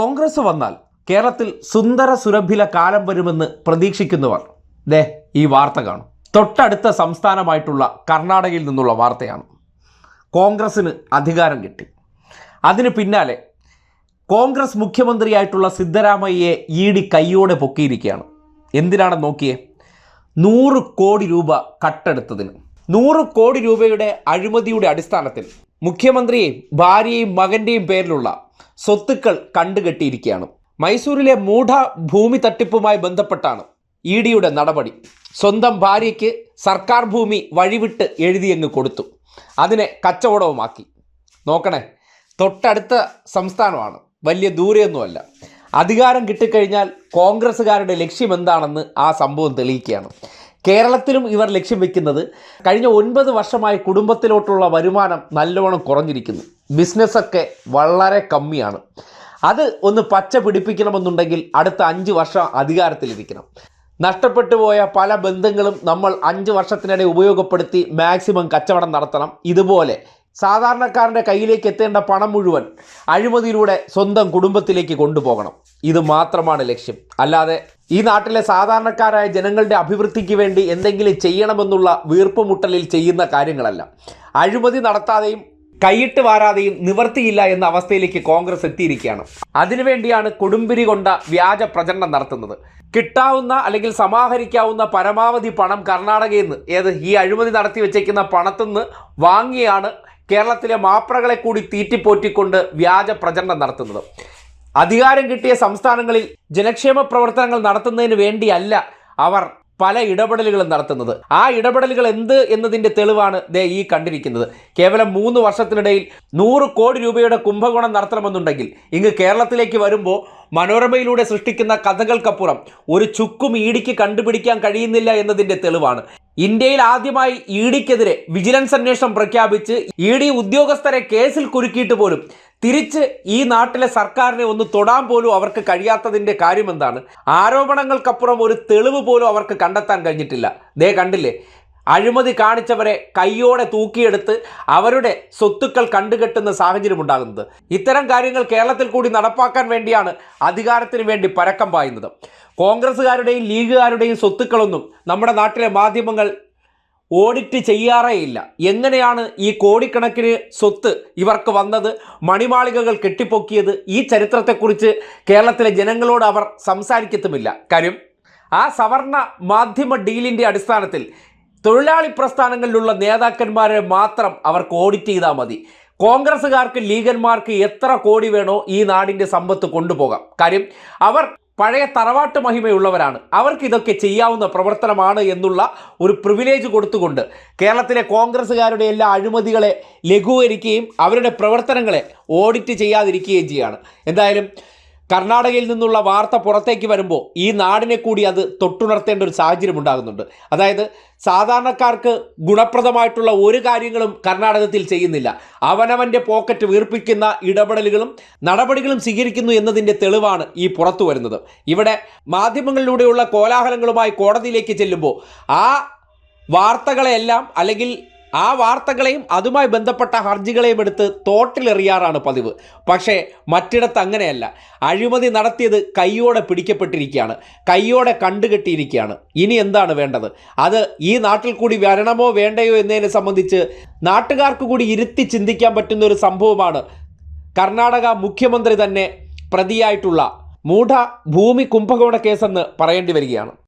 കോൺഗ്രസ് വന്നാൽ കേരളത്തിൽ സുന്ദര സുരഭില കാലം വരുമെന്ന് പ്രതീക്ഷിക്കുന്നവർ. ദേ ഈ വാർത്ത കാണും. തൊട്ടടുത്ത സംസ്ഥാനമായിട്ടുള്ള കർണാടകയിൽ നിന്നുള്ള വാർത്തയാണ്. കോൺഗ്രസ്സിന് അധികാരം കിട്ടി. അതിന് പിന്നാലെ കോൺഗ്രസ് മുഖ്യമന്ത്രിയായിട്ടുള്ള സിദ്ധരാമയ്യയെ ഇ ഡി കയ്യോടെ പൊക്കിയിരിക്കുകയാണ്. എന്തിനാണ് നോക്കിയേ? നൂറ് കോടി രൂപ കട്ടെടുത്തതിന്. നൂറ് കോടി രൂപയുടെ അഴിമതിയുടെ അടിസ്ഥാനത്തിൽ മുഖ്യമന്ത്രിയെയും ഭാര്യയും മകന്റെയും പേരിലുള്ള സ്വത്തുക്കൾ കണ്ടുകെട്ടിയിരിക്കുകയാണ്. മൈസൂരിലെ മൂഢ ഭൂമി തട്ടിപ്പുമായി ബന്ധപ്പെട്ടാണ് ഇ ഡിയുടെ നടപടി. സ്വന്തം ഭാര്യയ്ക്ക് സർക്കാർ ഭൂമി വഴിവിട്ട് എഴുതിയങ്ങ് കൊടുത്തു. അതിനെ കച്ചവടവുമാക്കി. നോക്കണേ തൊട്ടടുത്ത സംസ്ഥാനമാണ്. വലിയ ദൂരെയൊന്നുമല്ല. അധികാരം കിട്ടിക്കഴിഞ്ഞാൽ കോൺഗ്രസ്സുകാരുടെ ലക്ഷ്യം എന്താണെന്ന് ആ സംഭവം തെളിയിക്കുകയാണ്. കേരളത്തിലും ഇവർ ലക്ഷ്യം വെക്കുന്നത് കഴിഞ്ഞ ഒൻപത് വർഷമായി കുടുംബത്തിലോട്ടുള്ള വരുമാനം നല്ലവണ്ണം കുറഞ്ഞിരിക്കുന്നു. ബിസിനസ്സൊക്കെ വളരെ കമ്മിയാണ്. അത് ഒന്ന് പച്ച പിടിപ്പിക്കണമെന്നുണ്ടെങ്കിൽ അടുത്ത അഞ്ച് വർഷം അധികാരത്തിലിരിക്കണം. നഷ്ടപ്പെട്ടു പോയ പല ബന്ധങ്ങളും നമ്മൾ അഞ്ച് വർഷത്തിനിടെ ഉപയോഗപ്പെടുത്തി മാക്സിമം കച്ചവടം നടത്തണം. ഇതുപോലെ സാധാരണക്കാരന്റെ കയ്യിലേക്ക് എത്തേണ്ട പണം മുഴുവൻ അഴിമതിയിലൂടെ സ്വന്തം കുടുംബത്തിലേക്ക് കൊണ്ടുപോകണം. ഇത് മാത്രമാണ് ലക്ഷ്യം. അല്ലാതെ ഈ നാട്ടിലെ സാധാരണക്കാരായ ജനങ്ങളുടെ അഭിവൃദ്ധിക്ക് വേണ്ടി എന്തെങ്കിലും ചെയ്യണമെന്നുള്ള വീർപ്പുമുട്ടലിൽ ചെയ്യുന്ന കാര്യങ്ങളല്ല. അഴിമതി നടത്താതെയും കൈയിട്ട് വാരാതെയും നിവർത്തിയില്ല എന്ന അവസ്ഥയിലേക്ക് കോൺഗ്രസ് എത്തിയിരിക്കുകയാണ്. അതിനുവേണ്ടിയാണ് കൊടുമ്പിരി കൊണ്ട വ്യാജ പ്രചരണം നടത്തുന്നത്. കിട്ടാവുന്ന അല്ലെങ്കിൽ സമാഹരിക്കാവുന്ന പരമാവധി പണം കർണാടകയിൽ നിന്ന് ഏത് ഈ അഴിമതി നടത്തി വെച്ചേക്കുന്ന പണത്തു നിന്ന് വാങ്ങിയാണ് കേരളത്തിലെ മാപ്രകളെ കൂടി തീറ്റിപ്പോറ്റിക്കൊണ്ട് വ്യാജ പ്രചരണം നടത്തുന്നത്. അധികാരം കിട്ടിയ സംസ്ഥാനങ്ങളിൽ ജനക്ഷേമ പ്രവർത്തനങ്ങൾ നടത്തുന്നതിന് വേണ്ടിയല്ല അവർ പല ഇടപെടലുകളും നടത്തുന്നത്. ആ ഇടപെടലുകൾ എന്ത് എന്നതിന്റെ തെളിവാണ് ദേ ഈ കണ്ടിരിക്കുന്നത്. കേവലം മൂന്ന് വർഷത്തിനിടയിൽ നൂറ് കോടി രൂപയുടെ കുംഭകോണം നടത്തണമെന്നുണ്ടെങ്കിൽ ഇങ്ങ് കേരളത്തിലേക്ക് വരുമ്പോൾ മനോരമയിലൂടെ സൃഷ്ടിക്കുന്ന കഥകൾക്കപ്പുറം ഒരു ചുക്കും ഈടിക്ക് കണ്ടുപിടിക്കാൻ കഴിയുന്നില്ല എന്നതിന്റെ തെളിവാണ്. ഇന്ത്യയിൽ ആദ്യമായി ഇ ഡിക്കെതിരെ വിജിലൻസ് അന്വേഷണം പ്രഖ്യാപിച്ച് ഇ ഡി ഉദ്യോഗസ്ഥരെ കേസിൽ കുരുക്കിയിട്ട് പോലും തിരിച്ച് ഈ നാട്ടിലെ സർക്കാരിനെ ഒന്ന് തൊടാൻ പോലും അവർക്ക് കഴിയാത്തതിന്റെ കാര്യം എന്താണ് ആരോപണങ്ങൾക്കപ്പുറം ഒരു തെളിവ് പോലും അവർക്ക് കണ്ടെത്താൻ കഴിഞ്ഞിട്ടില്ല. ദേ കണ്ടില്ലേ? അഴിമതി കാണിച്ചവരെ കൈയോടെ തൂക്കിയെടുത്ത് അവരുടെ സ്വത്തുക്കൾ കണ്ടുകെട്ടുന്ന സാഹചര്യം ഉണ്ടാകുന്നത്. ഇത്തരം കാര്യങ്ങൾ കേരളത്തിൽ കൂടി നടപ്പാക്കാൻ വേണ്ടിയാണ് അധികാരത്തിന് വേണ്ടി പരക്കം പായുന്നത്. കോൺഗ്രസ്സുകാരുടെയും ലീഗുകാരുടെയും സ്വത്തുക്കളൊന്നും നമ്മുടെ നാട്ടിലെ മാധ്യമങ്ങൾ ഓഡിറ്റ് ചെയ്യാറേ ഇല്ല എങ്ങനെയാണ് ഈ കോടിക്കണക്കിന് സ്വത്ത് ഇവർക്ക് വന്നത്? മണിമാളികകൾ കെട്ടിപ്പൊക്കിയത് ഈ ചരിത്രത്തെക്കുറിച്ച് കേരളത്തിലെ ജനങ്ങളോട് അവർ സംസാരിക്കത്തുമില്ല. കാര്യം ആ സവർണ മാധ്യമ ഡീലിന്റെ അടിസ്ഥാനത്തിൽ തൊഴിലാളി പ്രസ്ഥാനങ്ങളിലുള്ള നേതാക്കന്മാരെ മാത്രം അവർക്ക് ഓഡിറ്റ് ചെയ്താൽ മതി. കോൺഗ്രസ്സുകാർക്ക് ലീഗന്മാർക്ക് എത്ര കോടി വേണോ ഈ നാടിന്റെ സമ്പത്ത് കൊണ്ടുപോകാം. കാര്യം അവർ പഴയ തറവാട്ട് മഹിമയുള്ളവരാണ്. അവർക്ക് ഇതൊക്കെ ചെയ്യാവുന്ന പ്രവർത്തനമാണ് എന്നുള്ള ഒരു പ്രിവിലേജ് കൊടുത്തുകൊണ്ട് കേരളത്തിലെ കോൺഗ്രസ്സുകാരുടെ എല്ലാ അഴിമതികളെ ലഘൂകരിക്കുകയും അവരുടെ പ്രവർത്തനങ്ങളെ ഓഡിറ്റ് ചെയ്യാതിരിക്കുകയും ചെയ്യുകയാണ് എന്തായാലും കർണാടകയിൽ നിന്നുള്ള വാർത്ത പുറത്തേക്ക് വരുമ്പോൾ ഈ നാടിനെ കൂടി അത് തൊട്ടുണർത്തേണ്ട ഒരു സാഹചര്യം ഉണ്ടാകുന്നുണ്ട്. അതായത് സാധാരണക്കാർക്ക് ഗുണപ്രദമായിട്ടുള്ള ഒരു കാര്യങ്ങളും കർണാടകത്തിൽ ചെയ്യുന്നില്ല. അവനവന്റെ പോക്കറ്റ് വീർപ്പിക്കുന്ന ഇടപെടലുകളും നടപടികളും സ്വീകരിക്കുന്നു എന്നതിന്റെ തെളിവാണ് ഈ പുറത്തു വരുന്നത്. ഇവിടെ മാധ്യമങ്ങളിലൂടെയുള്ള കോലാഹലങ്ങളുമായി കോടതിയിലേക്ക് ചെല്ലുമ്പോൾ ആ വാർത്തകളെല്ലാം അല്ലെങ്കിൽ ആ വാർത്തകളെയും അതുമായി ബന്ധപ്പെട്ട ഹർജികളെയും എടുത്ത് തോട്ടിലെറിയാറാണ് പതിവ്. പക്ഷേ മറ്റിടത്ത് അങ്ങനെയല്ല. അഴിമതി നടത്തിയത് കൈയോടെ പിടിക്കപ്പെട്ടിരിക്കുകയാണ്. കൈയോടെ കണ്ടുകെട്ടിയിരിക്കുകയാണ്. ഇനി എന്താണ് വേണ്ടത്? അത് ഈ നാട്ടിൽ കൂടി വരണമോ വേണ്ടയോ എന്നതിനെ സംബന്ധിച്ച് നാട്ടുകാർക്ക് കൂടി ഇരുത്തി ചിന്തിക്കാൻ പറ്റുന്ന ഒരു സംഭവമാണ്. കർണാടക മുഖ്യമന്ത്രി തന്നെ പ്രതിയായിട്ടുള്ള മൂഢ ഭൂമി കുംഭകോണ കേസെന്ന് പറയേണ്ടി വരികയാണ്.